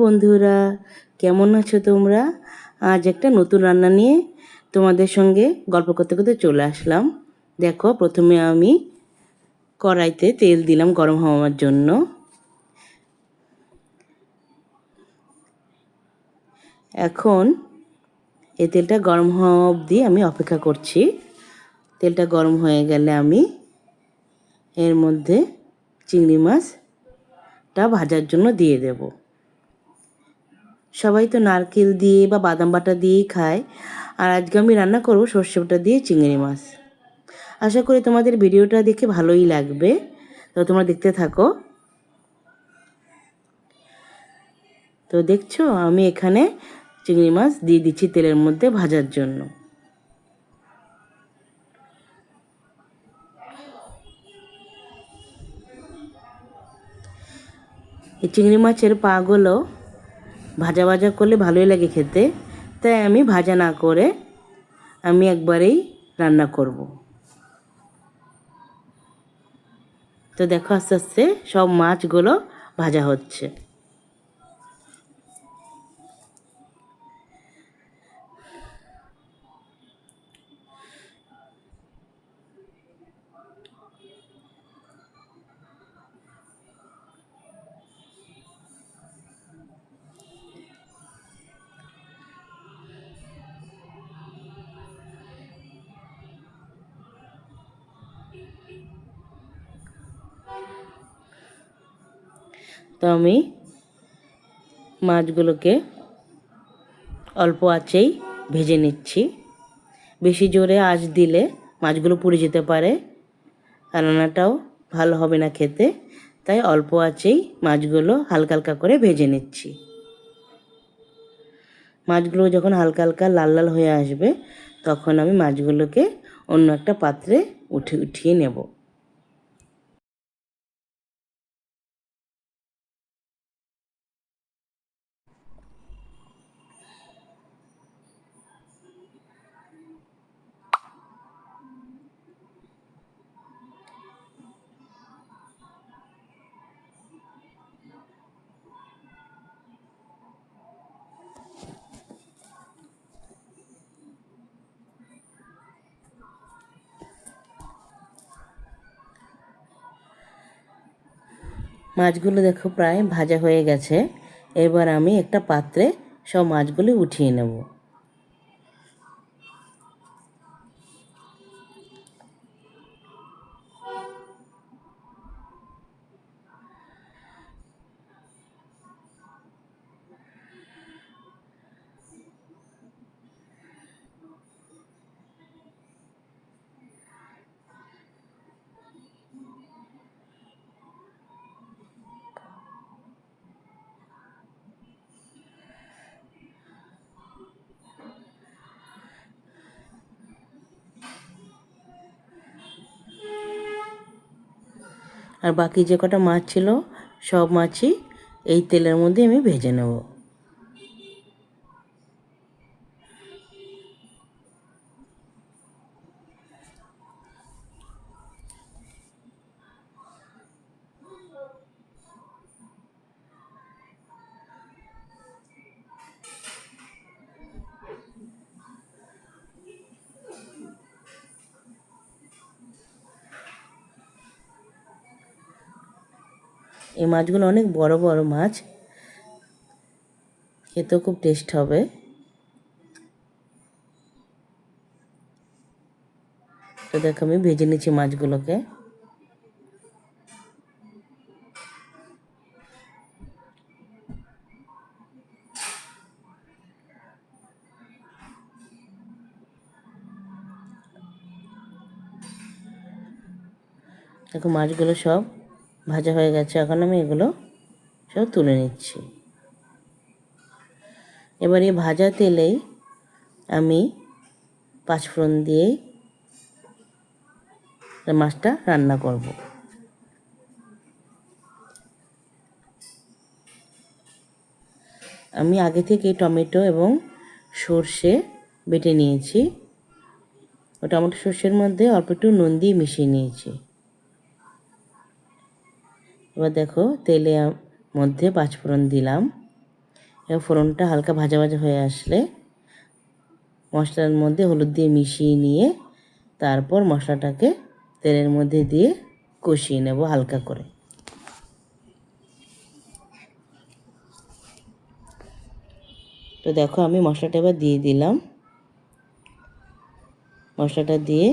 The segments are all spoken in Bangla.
বন্ধুরা, কেমন আছো তোমরা? আজ একটা নতুন রান্না নিয়ে তোমাদের সঙ্গে গল্প করতে করতে চলে আসলাম। দেখো, প্রথমে আমি কড়াইতে তেল দিলাম গরম হওয়ার জন্য। এখন এই তেলটা গরম হওয়া অবধি আমি অপেক্ষা করছি। তেলটা গরম হয়ে গেলে আমি এর মধ্যে চিংড়ি মাছটা ভাজার জন্য দিয়ে দেবো। সবাই তো নারকেল দিয়ে বা বাদাম বাটা দিয়েই খায়। আর আজকে আমি রান্না করব সর্ষে বাটা দিয়ে চিংড়ি মাছ। আশা করি তোমাদের ভিডিওটা দেখে ভালোই লাগবে। তো তোমরা দেখতে থাকো। তো দেখছ, আমি এখানে চিংড়ি মাছ দিয়ে দিচ্ছি তেলের মধ্যে ভাজার জন্য। এই চিংড়ি মাছের পাগুলো ভাজা ভাজা করলে ভালোই লাগে খেতে। তাই আমি ভাজা না করে আমি একবারেই রান্না করব। তো দেখো আস্তে আস্তে সব মাছগুলো ভাজা হচ্ছে। তো আমি মাছগুলোকে অল্প আঁচেই ভেজে নিচ্ছি। বেশি জোরে আঁচ দিলে মাছগুলো পুড়ে যেতে পারে। রান্নাটাও ভালো হবে না খেতে, তাই অল্প আঁচেই মাছগুলো হালকা হালকা করে ভেজে নিচ্ছি। মাছগুলো যখন হালকা হালকা লাল লাল হয়ে আসবে, তখন আমি মাছগুলোকে অন্য একটা পাত্রে উঠে উঠিয়ে নেব। মাছগুলো দেখো প্রায় ভাজা হয়ে গেছে। এবার আমি একটা পাত্রে সব মাছগুলি উঠিয়ে নেব। আর বাকি যে কটা মাছ ছিল সব মাছই এই তেলের মধ্যে আমি ভেজে নেব। এই মাছগুলো অনেক বড় বড় মাছ। খেতেও খুব টেস্ট হবে। তো দেখো, আমি ভেজে নিচ্ছি মাছগুলোকে। দেখো, মাছগুলো সব ভাজা হয়ে গেছে, এখন আমি এগুলো সব তুলে নিচ্ছি। এবার এই ভাজা তেলেই আমি পাঁচফোড়ন দিয়ে মাছটা রান্না করব। আমি আগে থেকে টমেটো এবং সর্ষে বেটে নিয়েছি। ও টমেটো সর্ষের মধ্যে অল্প একটু নুন দিয়ে মিশিয়ে নিয়েছি। এবার দেখো তেলে মধ্যে পাঁচফোড়ন দিলাম। এবার ফোড়নটা হালকা ভাজা ভাজা হয়ে আসলে মশলার মধ্যে হলুদ দিয়ে মিশিয়ে নিয়ে তারপর মশলাটাকে তেলের মধ্যে দিয়ে কষিয়ে নেব হালকা করে। তো দেখো আমি মশলাটা এবার দিয়ে দিলাম। মশলাটা দিয়ে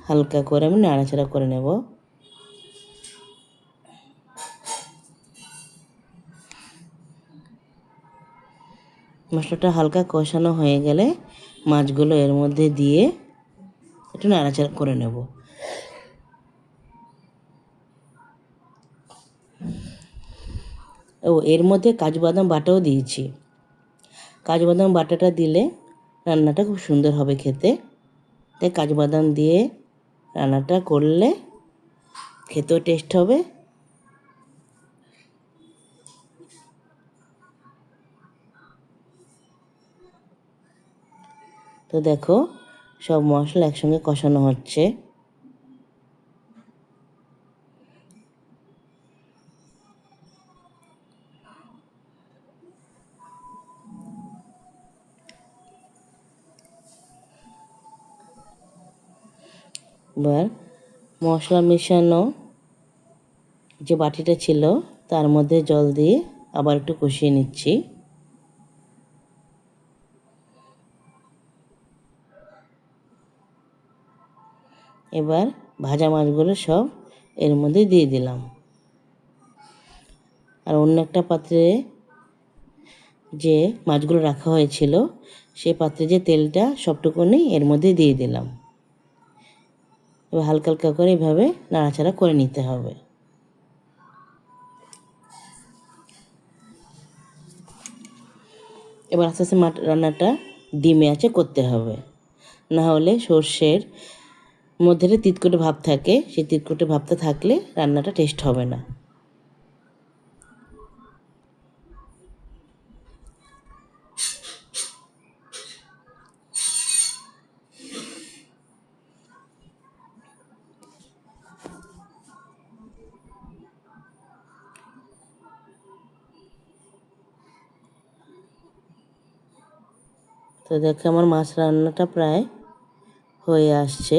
হালকা করে আমি নাড়াচাড়া করে নেব। মশলাটা হালকা কষানো হয়ে গেলে মাছগুলো এর মধ্যে দিয়ে একটু নাড়াচাড়া করে নেব। ও, এর মধ্যে কাজু বাদাম বাটাও দিয়েছি। কাজু বাদাম বাটাটা দিলে রান্নাটা খুব সুন্দর হবে খেতে। তাই কাজু বাদাম দিয়ে রান্নাটা করলে খেতেও টেস্ট হবে। তো দেখো, সব মশলা একসঙ্গে কষানো হচ্ছে। এবার মশলা মেশানো যে বাটিটা ছিল, তার মধ্যে জল দিয়ে আবার একটু কষিয়ে নিচ্ছি। এবার ভাজা মাছগুলো সব এর মধ্যে দিয়ে দিলাম। আর অন্য একটা পাত্রে যে মাছগুলো রাখা হয়েছিল, সে পাত্রে যে তেলটা সবটুকুনি এর মধ্যে দিয়ে দিলাম। এবার হালকা হালকা করে এভাবে নাড়াচাড়া করে নিতে হবে। এবার আস্তে আস্তে রান্নাটা ডিমে আছে করতে হবে। না হলে সর্ষের মধ্যে তিতকুটে ভাব থাকে, সেই তিতকুটে ভাবটা থাকলে রান্নাটা টেস্ট হবে না। তো দেখো, আমার মাছ রান্নাটা প্রায় হয়ে আসছে।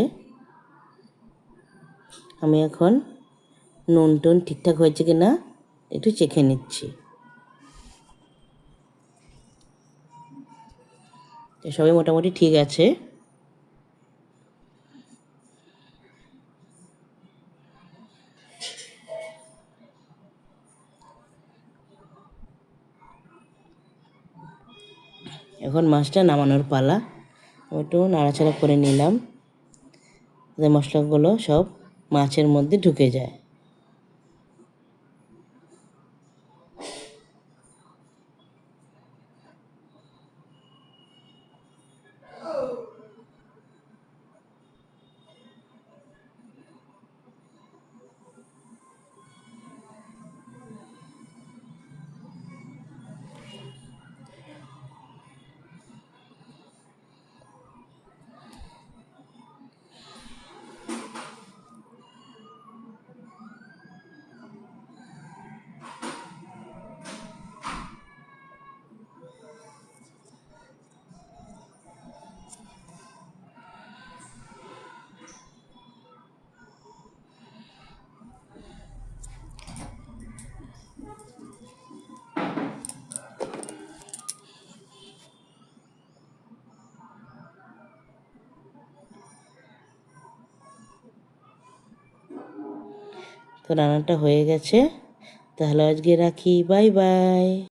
আমি এখন নুন টুন ঠিকঠাক হয়েছে কি না একটু চেখে নিচ্ছি। সবই মোটামুটি ঠিক আছে। এখন মাছটা নামানোর পালা। একটু নাড়াচাড়া করে নিলাম। মশলাগুলো সব মাছের মধ্যে ঢুকে যায়। তো রান্নাটা হয়ে গেছে। তাহলে আজকে রাখি বাই বাই।